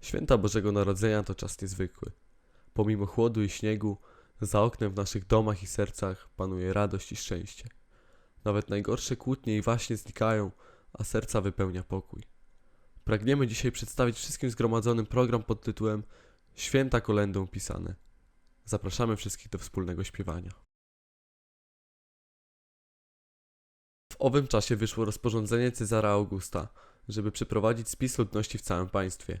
Święta Bożego Narodzenia to czas niezwykły. Pomimo chłodu i śniegu, za oknem w naszych domach i sercach panuje radość i szczęście. Nawet najgorsze kłótnie i waśnie znikają, a serca wypełnia pokój. Pragniemy dzisiaj przedstawić wszystkim zgromadzonym program pod tytułem Święta kolendą pisane. Zapraszamy wszystkich do wspólnego śpiewania. W owym czasie wyszło rozporządzenie Cezara Augusta, żeby przeprowadzić spis ludności w całym państwie.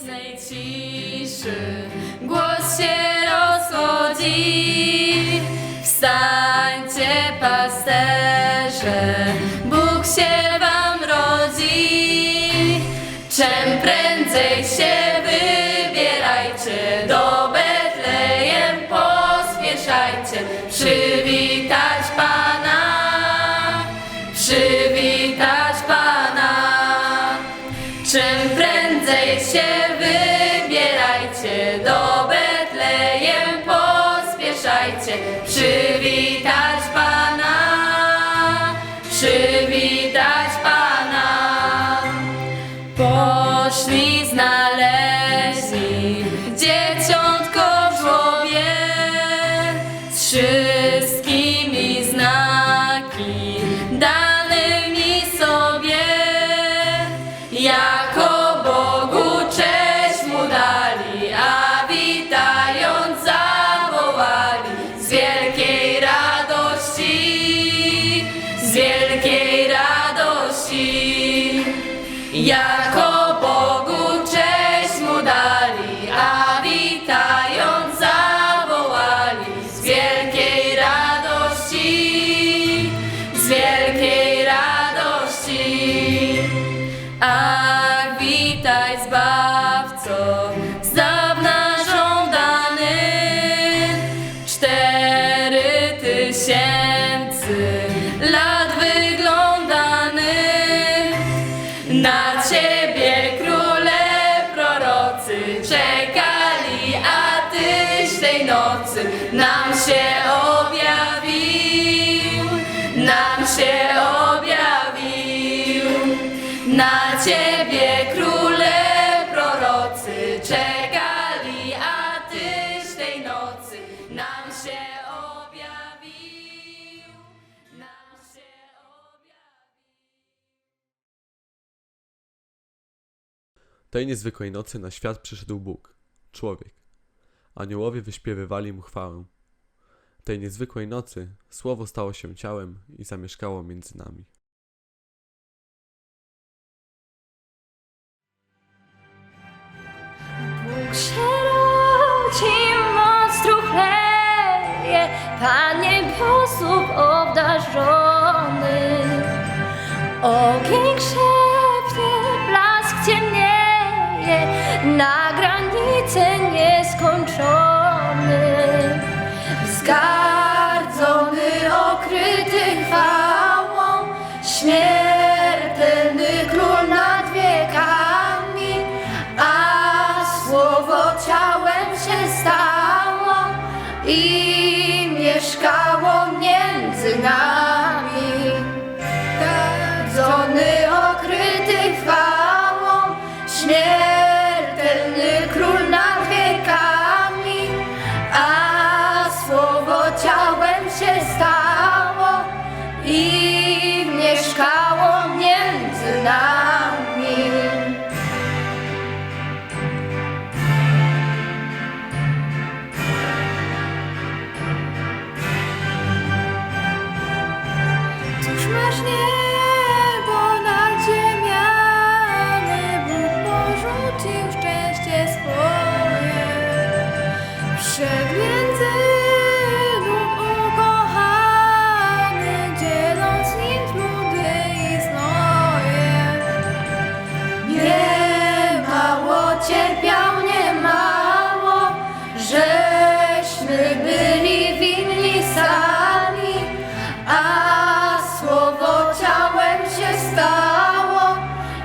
Nocnej ciszy głos się rozchodzi. Wstańcie, pasterze, Bóg się wam rodzi. Czym prędzej się wybierajcie, do все, Yeah. Tej niezwykłej nocy na świat przyszedł Bóg, człowiek. Aniołowie wyśpiewywali mu chwałę. Tej niezwykłej nocy słowo stało się ciałem i zamieszkało między nami. Bóg się rodzi, moc truchleje, Pan niebiosów obdarzony. Ogień krzepnie, nieskończony. Zgardzony,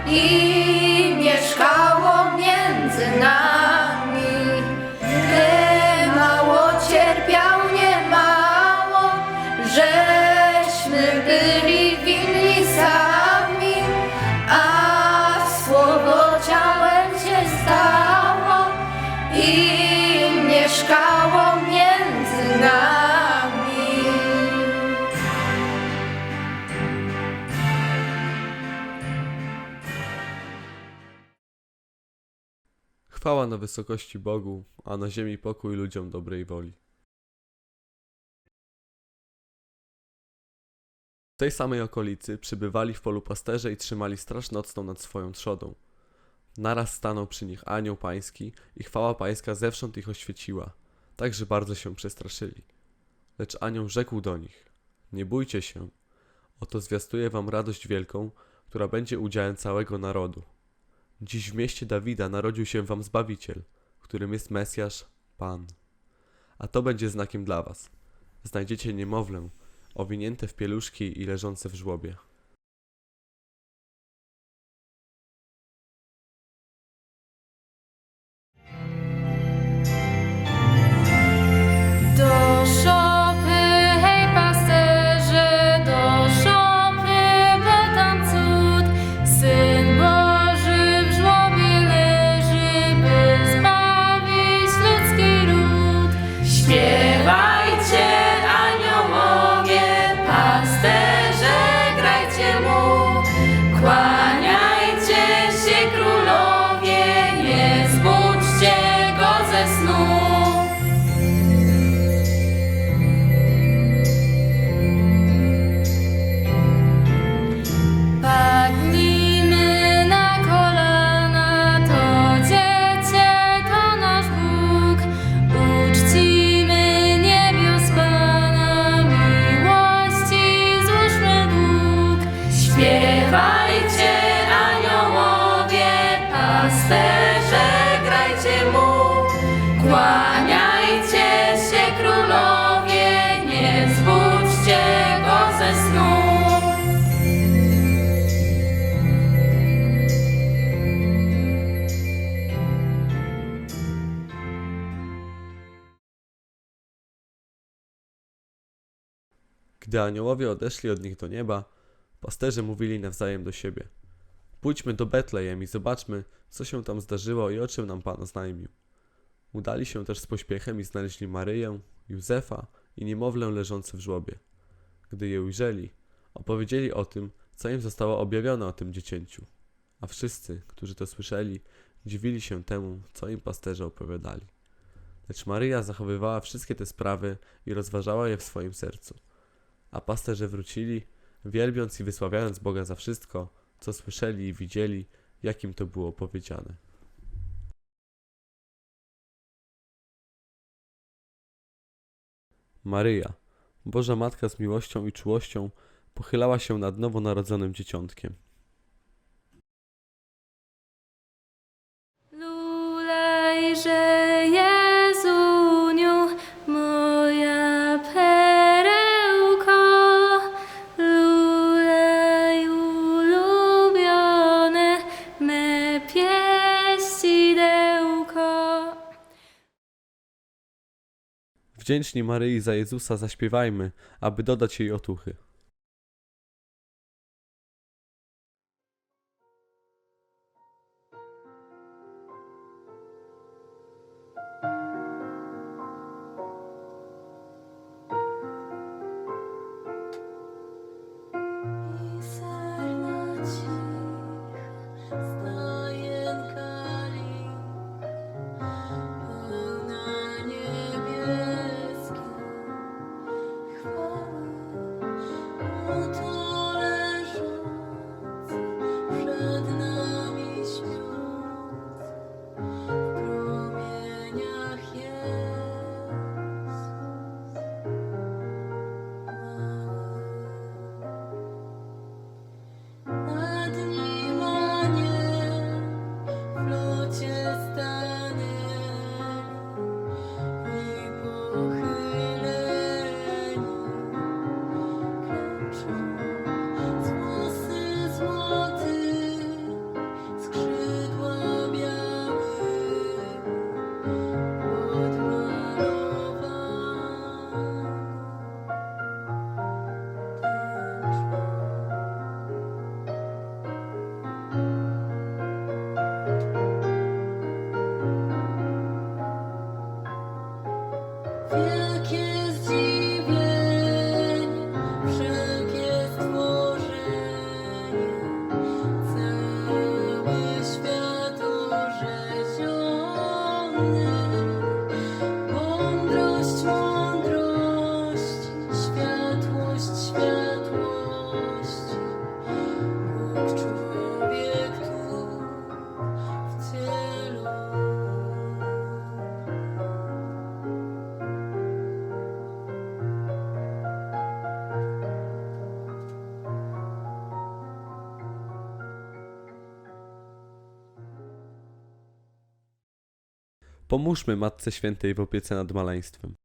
E Na wysokości Bogu, a na ziemi pokój ludziom dobrej woli. W tej samej okolicy przybywali w polu pasterze i trzymali straż nocną nad swoją trzodą. Naraz stanął przy nich anioł pański i chwała pańska zewsząd ich oświeciła, tak że bardzo się przestraszyli. Lecz anioł rzekł do nich: Nie bójcie się, oto zwiastuję wam radość wielką, która będzie udziałem całego narodu. Dziś w mieście Dawida narodził się wam Zbawiciel, którym jest Mesjasz, Pan. A to będzie znakiem dla was. Znajdziecie niemowlę, owinięte w pieluszki i leżące w żłobie. Gdy aniołowie odeszli od nich do nieba, pasterze mówili nawzajem do siebie: Pójdźmy do Betlejem i zobaczmy, co się tam zdarzyło i o czym nam Pan oznajmił. Udali się też z pośpiechem i znaleźli Maryję, Józefa i niemowlę leżące w żłobie. Gdy je ujrzeli, opowiedzieli o tym, co im zostało objawione o tym dziecięciu. A wszyscy, którzy to słyszeli, dziwili się temu, co im pasterze opowiadali. Lecz Maryja zachowywała wszystkie te sprawy i rozważała je w swoim sercu. A pasterze wrócili, wielbiąc i wysławiając Boga za wszystko, co słyszeli i widzieli, jakim to było powiedziane. Maryja, Boża Matka z miłością i czułością, pochylała się nad nowonarodzonym dzieciątkiem. Lulejże Wdzięczni Maryi za Jezusa zaśpiewajmy, aby dodać jej otuchy. Pomóżmy Matce Świętej w opiece nad maleństwem.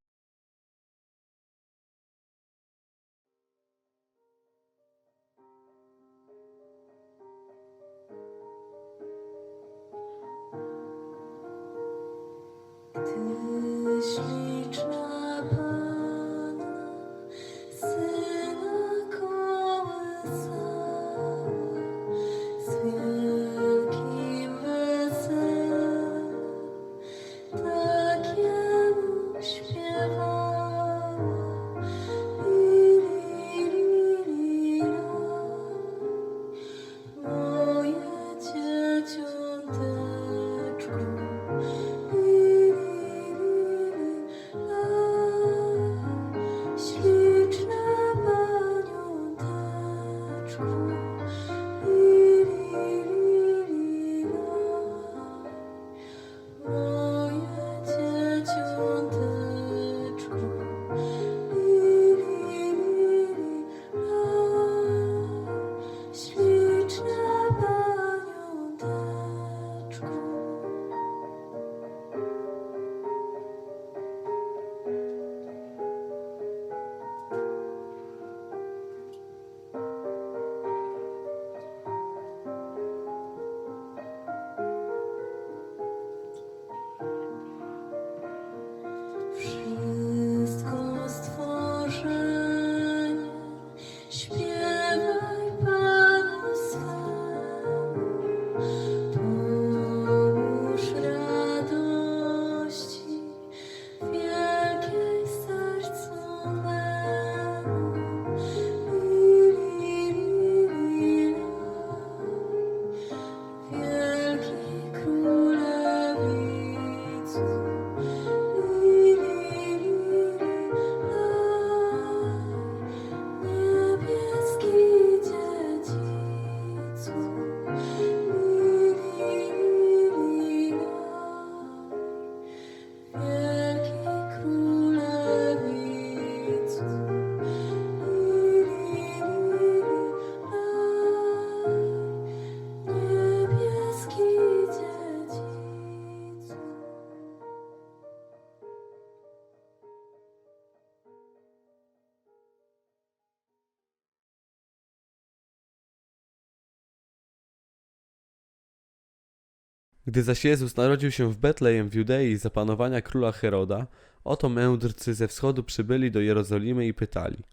Gdy zaś Jezus narodził się w Betlejem w Judei za panowania króla Heroda, oto mędrcy ze wschodu przybyli do Jerozolimy i pytali: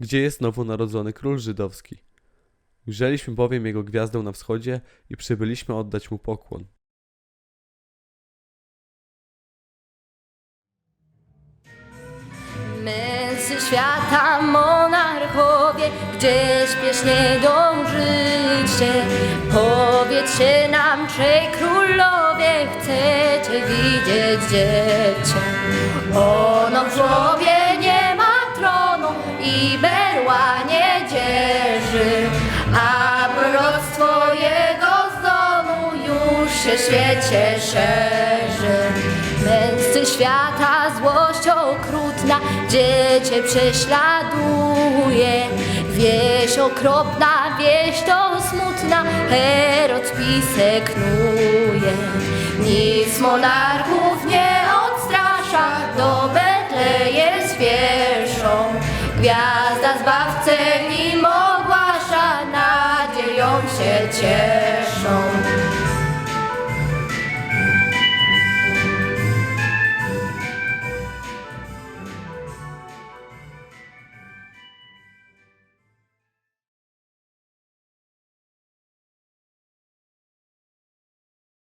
Gdzie jest nowonarodzony król żydowski? Ujrzeliśmy bowiem jego gwiazdę na wschodzie i przybyliśmy oddać mu pokłon. Męsy świata, monarchowie, gdzie śpiesznie dążycie? Powiedzcie nam, trzej królowie, chcecie widzieć dziecię. Ono w żłobie nie ma tronu i berła nie dzierży, a proroctwo jego z domu już się świecie szerzy. Męscy świata, złość okrutna, dziecię prześladuje. Wieś okropna, wieś to smutna, Herod spisek knuje. Nic monarchów nie odstrasza, do Betleje spieszą. Gwiazda zbawcę im ogłasza, nadzieją się cieszą.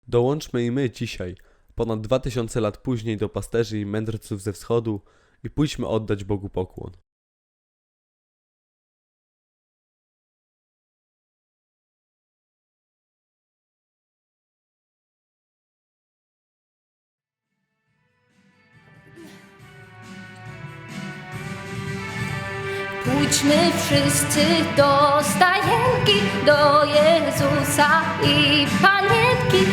Dołączmy i my dzisiaj, ponad dwa tysiące lat później, do pasterzy i mędrców ze wschodu i pójdźmy oddać Bogu pokłon. Pójdźmy wszyscy do stajenki, do Jezusa i Panienki.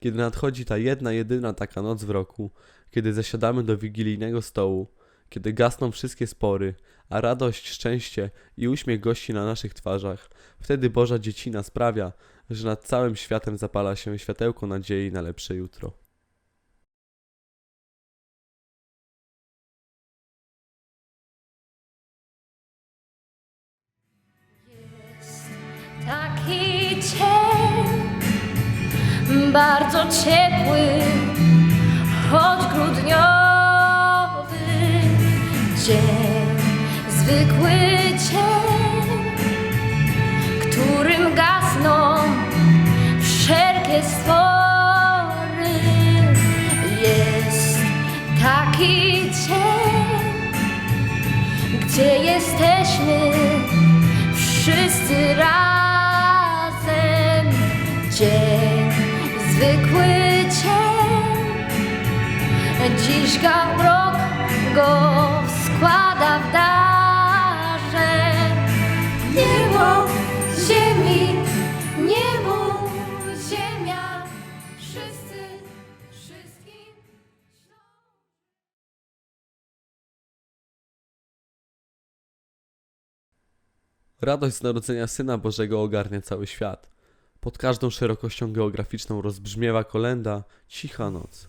Kiedy nadchodzi ta jedna, jedyna taka noc w roku, kiedy zasiadamy do wigilijnego stołu, kiedy gasną wszystkie spory, a radość, szczęście i uśmiech gości na naszych twarzach, wtedy Boża Dziecina sprawia, że nad całym światem zapala się światełko nadziei na lepsze jutro. Bardzo ciepły, choć grudniowy dzień, zwykły dzień, którym gasną wszelkie stwory. Jest taki dzień, gdzie jesteśmy wszyscy razem. Zwykły dzień, dziś Gabrok go składa w darze. Niebo, ziemi, niebo, ziemia, wszyscy, wszystkim. Radość z narodzenia Syna Bożego ogarnia cały świat. Pod każdą szerokością geograficzną rozbrzmiewa kolenda Cicha Noc.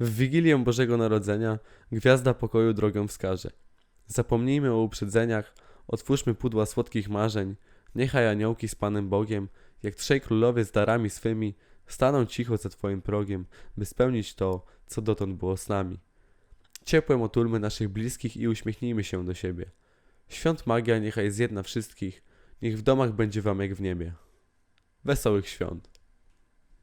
W Wigilię Bożego Narodzenia gwiazda pokoju drogę wskaże. Zapomnijmy o uprzedzeniach, otwórzmy pudła słodkich marzeń, niechaj aniołki z Panem Bogiem, jak trzej królowie z darami swymi, staną cicho za Twoim progiem, by spełnić to, co dotąd było z nami. Ciepłem otulmy naszych bliskich i uśmiechnijmy się do siebie. Świąt magia niechaj zjedna wszystkich, niech w domach będzie wam jak w niebie. Wesołych świąt.